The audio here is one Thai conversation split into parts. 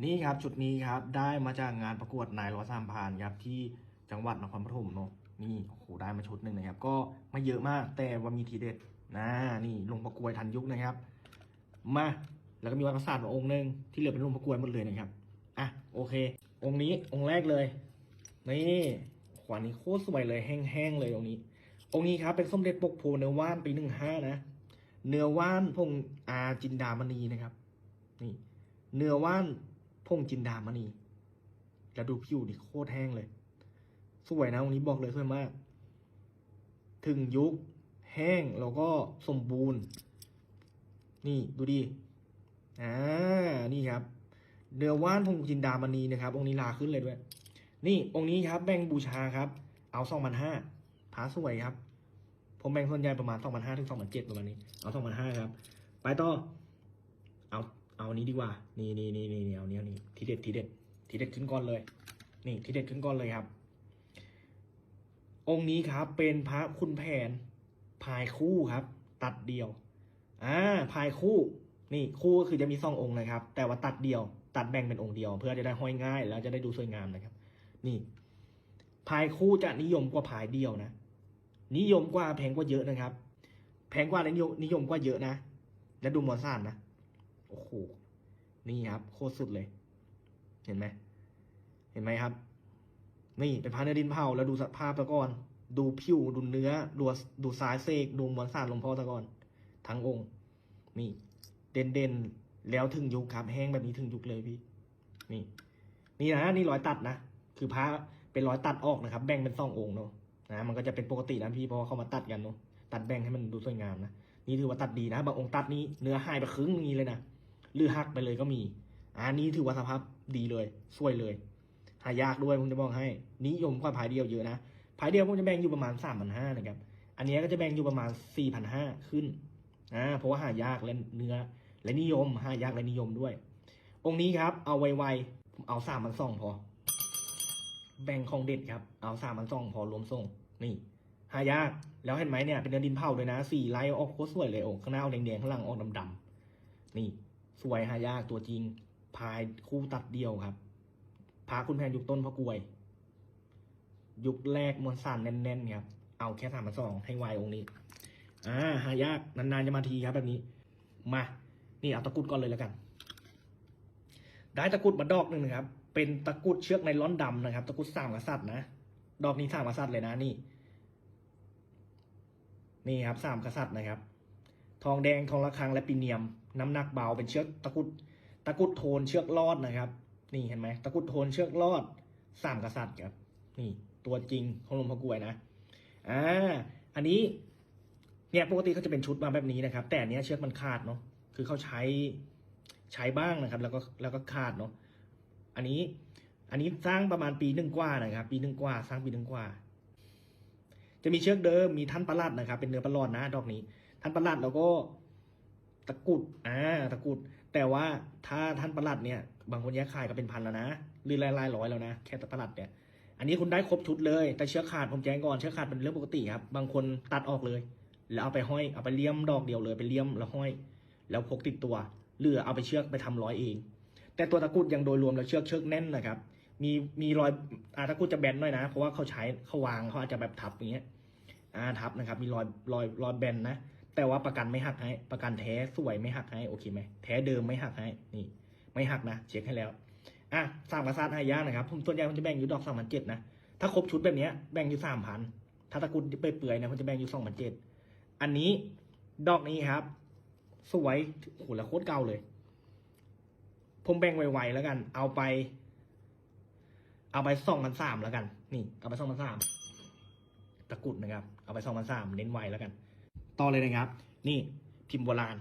นี่ครับชุดนี้ครับได้มาจากงานประกวดนายร้อยสามพานครับที่จังหวัดนครปฐมเนาะนี่โอ้โหได้มาชุดหนึ่งนะครับ ก็ไม่เยอะมากแต่ว่ามีทีเด็ดนะนี่ลงประกวดทันยุคนะครับ มาแล้วก็มีวัดประสาทมาองค์หนึ่งที่เหลือเป็นลงประกวดหมดเลยนะครับอะโอเค องค์นี้องค์แรกเลยนี่ขวานนี้โคตรสวยเลยแห้งๆเลยองค์นี้ องค์นี้ครับเป็นส้มเด็จปกโพเนื้อว่านปีหนึ่งห้านะเนื้อว่านพงอาจินดามณีนะครับ นี่ เนื้อว่าน งจินดามณีแล้วดูผิวดิโคตรแห้งเลย สวยนะองค์นี้บอกเลยสวยมาก ถึงยุคแห้งแล้วก็สมบูรณ์ นี่ดูดิอ่านี่ครับเนื้อว่านพงจินดามณีนะครับ องค์นี้ลาขึ้นเลยด้วย นี่องค์นี้ครับแบ่งบูชาครับ เอาสองพันห้าผาสวยครับ ผมแบ่งส่วนใหญ่ประมาณสองพันห้าถึงสองพันเจ็ดประมาณนี้ เอาสองพันห้าครับ ไปต่อ เอา เอานี้ดีกว่า นี่นี่นี่นี่เอาเนี้ยนี่ทีเด็ดทีเด็ดทีเด็ดขึ้นก่อนเลย นี่ทีเด็ดขึ้นก่อนเลยครับ องค์นี้ครับเป็นพระคุณแผนพายคู่ครับ ตัดเดียว อ่าพายคู่ นี่คู่ก็คือจะมีสององค์นะครับ แต่ว่าตัดเดียว ตัดแบ่งเป็นองค์เดียว เพื่อจะได้ห้อยง่าย แล้วจะได้ดูสวยงามนะครับ นี่พายคู่จะนิยมกว่าพายเดียวนะ นิยมกว่าแพงกว่าเยอะนะครับ แพงกว่าและนิยมนิยมกว่าเยอะนะ แล้วดูมวลสารนะ โอ้โห นี่ครับโคตรสุดเลย เห็นไหม เห็นไหมครับ นี่เป็นพาเนื้อดินเผาแล้วดูสภาพตะกอน ดูผิวดูเนื้อ ดูดูสายเสก ดูมวลสารลวงพ่อตะกอน ทั้งองค์ นี่ เด่นเด่นแล้วถึงยุคครับ แห้งแบบนี้ถึงยุคเลยพี่ นี่ นี่นะนี่รอยตัดนะ คือพระเป็นรอยตัดออกนะครับ แบ่งเป็นสององค์เนาะนะมันก็จะเป็นปกตินะพี่เพราะว่าเขามาตัดกันเนาะตัดแบ่งให้มันดูสวยงามนะนี่ถือว่าตัดดีนะบางองค์ตัดนี้เนื้อหายไปครึ่งนี้เลยนะ หรือหักไปเลยก็มี อันนี้ถือว่าสภาพดีเลยสวยเลย หายากด้วยผมจะบอกให้ นิยมกว่าพายเดียวเยอะนะพายเดียวผมจะแบ่งอยู่ประมาณสามพันห้านะครับ อันนี้ก็จะแบ่งอยู่ประมาณสี่พันห้าขึ้นอ่าเพราะว่าหายากและเนื้อ และนิยมหายากและนิยมด้วย องค์นี้ครับ เอาไวๆผมเอาสามพันสองพอ แบ่งของเด็ดครับ เอาสามพันสองพอรวมส่งนี่หายาก แล้วเห็นไหมเนี่ยเป็นเนื้อดินเผาเลยนะสี่ไลน์ออกโคตรสวยเลยโอ้ข้างหน้าออกแดงๆข้างหลังออกดำๆนี่ สวยหายากตัวจริง พายคู่ตัดเดียวครับ พาคุณแพนยุคต้นพระกลวย ยุคแรกมวลสารแน่นๆครับ เอาแค่สามพันสองให้ไวองค์นี้ อ่าหายากนานๆจะมาทีครับแบบนี้ มา นี่เอาตะกุดก่อนเลยแล้วกัน ได้ตะกุดมาดอกหนึ่งนะครับ เป็นตะกุดเชือกไนล่อนดำนะครับ ตะกุดสามกษัตริย์นะ ดอกนี้สามกษัตริย์เลยนะนี่ นี่ครับสามกษัตริย์นะครับ ทองแดงทองระฆังและปีเนียม น้ำหนักเบาเป็นเชือกตะกุดตะกุดโทนเชือกลอดนะครับ นี่เห็นไหมตะกุดโทนเชือกลอดสามกษัตริย์ครับนี่ตัวจริงของหลวงพ่อกลวยนะอ่าอันนี้เนี่ยปกติเขาจะเป็นชุดมาแบบนี้นะครับ แต่เนี้ยเชือกมันขาดเนาะคือเขาใช้ใช้บ้างนะครับ แล้วก็แล้วก็ขาดเนาะอันนี้อันนี้สร้างประมาณปีหนึ่งกว่านะครับ ปีหนึ่งกว่าสร้างปีหนึ่งกว่า จะมีเชือกเดิมมีท่านประหลัดนะครับ เป็นเนื้อประหลอดนะดอกนี้ ท่านประหลัดแล้วก็ ตะกุดอ่าตะกุด แต่ว่าถ้าท่านประหลัดเนี่ย บางคนแยกขายก็เป็นพันแล้วนะหรือหลายๆร้อยแล้วนะแค่ตะประหลัดเนี่ย อันนี้คุณได้ครบชุดเลย แต่เชือกขาดผมแจ้งก่อนเชือกขาดเป็นเรื่องปกติครับ บางคนตัดออกเลย แล้วเอาไปห้อยเอาไปเลี่ยมดอกเดียวเลยไปเลี่ยมแล้วห้อย แล้วพกติดตัวหรือเอาไปเชือกไปทำร้อยเอง แต่ตัวตะกุดยังโดยรวมแล้วเชือกเชือกแน่นนะครับ มีมีรอยอาตะกุดจะแบนหน่อยนะ เพราะว่าเขาใช้เขาวางเขาอาจจะแบบทับอย่างเงี้ยอ่าทับนะครับ มีรอยรอยรอยแบนนะ แต่ว่าประกันไม่หักให้ ประกันแท้สวยไม่หักให้โอเคไหมแท้เดิมไม่หักให้นี่ ไม่หักนะเช็คให้แล้วอะสามกระซาดหายากนะครับผมส่วนใหญ่ผมจะแบ่งอยู่ดอกสามพันเจ็ดนะถ้าครบชุดแบบนี้แบ่งอยู่สามพันถ้าตะกุดเปื่อยๆนี่ยผมจะแบ่งอยู่สองพันเจ็ดอันนี้ดอกนี้ครับ สวยโหแล้วโคตรเก่าเลย ผมแบ่งไวๆแล้วกัน เอาไป เอาไปสองพันสามแล้วกัน นี่ เอาไปสองพันสามตะกุดนะครับ เอาไปสองพันสามเน้นไวแล้วกัน ต่อเลยนะครับ นี่พิมพ์โบราณ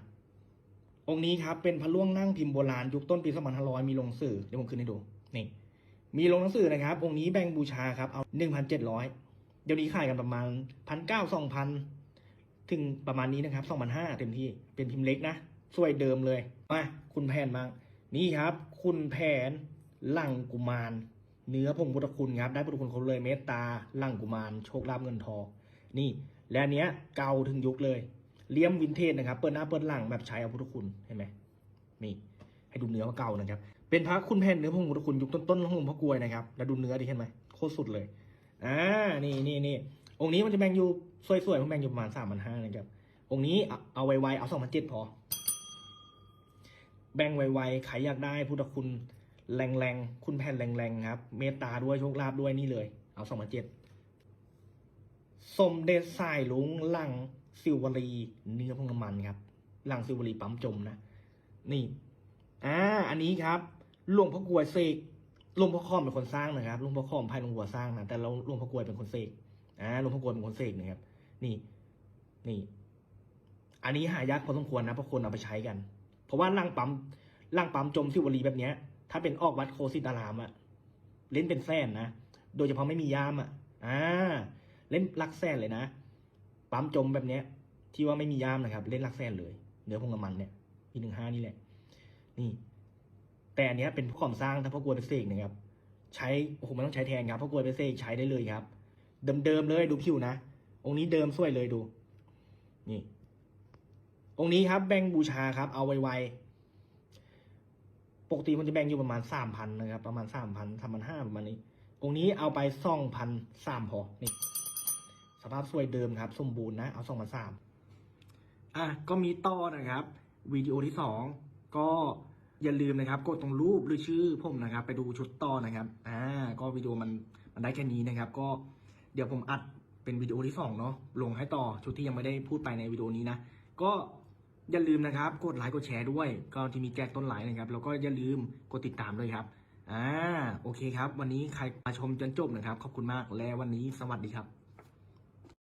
องค์นี้ครับเป็นพระล่วงนั่งพิมพ์โบราณยุคต้นปี2500มีลงสื่อเดี๋ยวผมขึ้นให้ดูนี่ มีลงหนังสือนะครับ องค์นี้แบ่งบูชาครับเอา1,700เจ็ดร้อยเดี๋ยวนี้ขายกันประมาณพันเก้าสองพันถึงประมาณนี้นะครับ2,500เต็มที่เป็นพิมพ์เล็กนะสวยเดิมเลยมาคุณแผนบ้างนี่ครับ คุณแผนหลังกุมาร เนื้อพงพุทธคุณครับ ได้พุทธคุณเขาเลยเมตตาหลังกุมารโชคลาภเงินทองนี่ และอันเนี้ยเก่าถึงยุคเลยเลี่ยมวินเทจนะครับ เปิดหน้าเปิดหลังแบบใช้เอาพุทธคุณเห็นไหมนี่ให้ดูเนื้อว่าเก่านะครับ เป็นพระคุณแผ่นเนื้อพระหุคุณยุคต้นๆของหลวงพ่อกลวยนะครับ แล้วดูเนื้อดิเห็นไหมโคตรสุดเลยอ่านี่นี่นี่องค์นี้มันจะแบ่งอยู่สวยๆผมแบ่งอยู่ประมาณสามพันห้านะครับองค์นี้เอาเอาไวๆเอาสองพันเจ็ดพอ แบ่งไวๆใครอยากได้พุทธคุณแรงๆคุณแผ่นแรงๆครับ เมตตาด้วยโชคลาภด้วยนี่เลย เอาสองพันเจ็ด สมเด็จสายลุงหลังซิวรีเนื้อพงน้ำมันครับ หลังซิวรีปั๊มจมนะ นี่อ่าอันนี้ครับหลวงพ่อกลวยเสกหลวงพ่อคอมเป็นคนสร้างนะครับหลวงพ่อคอมภายหลวงหัวสร้างนะแต่เราหลวงพ่อกลวยเป็นคนเสกอ่าหลวงพ่อกลวยเป็นคนเสกนะครับ นี่ นี่ อันนี้หายากพอสมควรนะเพราะคนเอาไปใช้กัน เพราะว่าล่างปั๊มล่างปั๊มจมซิวลีแบบเนี้ย ถ้าเป็นออกวัดโคสิตารามอะเล่นเป็นแสนนะโดยเฉพาะไม่มียามอะอ่า เล่นลักแสนเลยนะปั๊มจมแบบเนี้ย ที่ว่าไม่มียามนะครับ เล่นลักแสนเลยเนื้อพงน้ำมันเนี่ยมีหนึ่งห้านี่แหละ นี่ แต่อันเนี้ยเป็นความสร้างถ้าพ่อกลวเป็นเสกนะครับ ใช้โอ้โหไม่ต้องใช้แทนครับพ่อกลวเป็นเสกใช้ได้เลยครับ เดิมๆเลยดูผิวนะองค์นี้เดิมสวยเลยดู นี่ องค์นี้ครับ แบ่งบูชาครับ เอาไวๆปกติมันจะแบ่งอยู่ประมาณสามพันนะครับ ประมาณสามพันสามพันห้าประมาณนี้องค์นี้เอาไปสองพันสามพอนี่ สภาพสวยเดิมครับ สมบูรณ์นะ เอาสองพันสามอะก็มีต่อนะครับวิดีโอที่สองก็อย่าลืมนะครับ กดตรงรูปหรือชื่อผมนะครับ ไปดูชุดต่อนะครับอ่าก็วิดีโอมันมันได้แค่นี้นะครับ ก็เดี๋ยวผมอัดเป็นวิดีโอที่สองเนาะลงให้ต่อชุดที่ยังไม่ได้พูดไปในวิดีโอนี้นะก็อย่าลืมนะครับ กดไลค์กดแชร์ด้วย ก็จะมีแจกต้นไลค์นะครับ แล้วก็อย่าลืมกดติดตามด้วยครับอ่าโอเคครับ วันนี้ใครมาชมจนจบนะครับ ขอบคุณมากและวันนี้สวัสดีครับ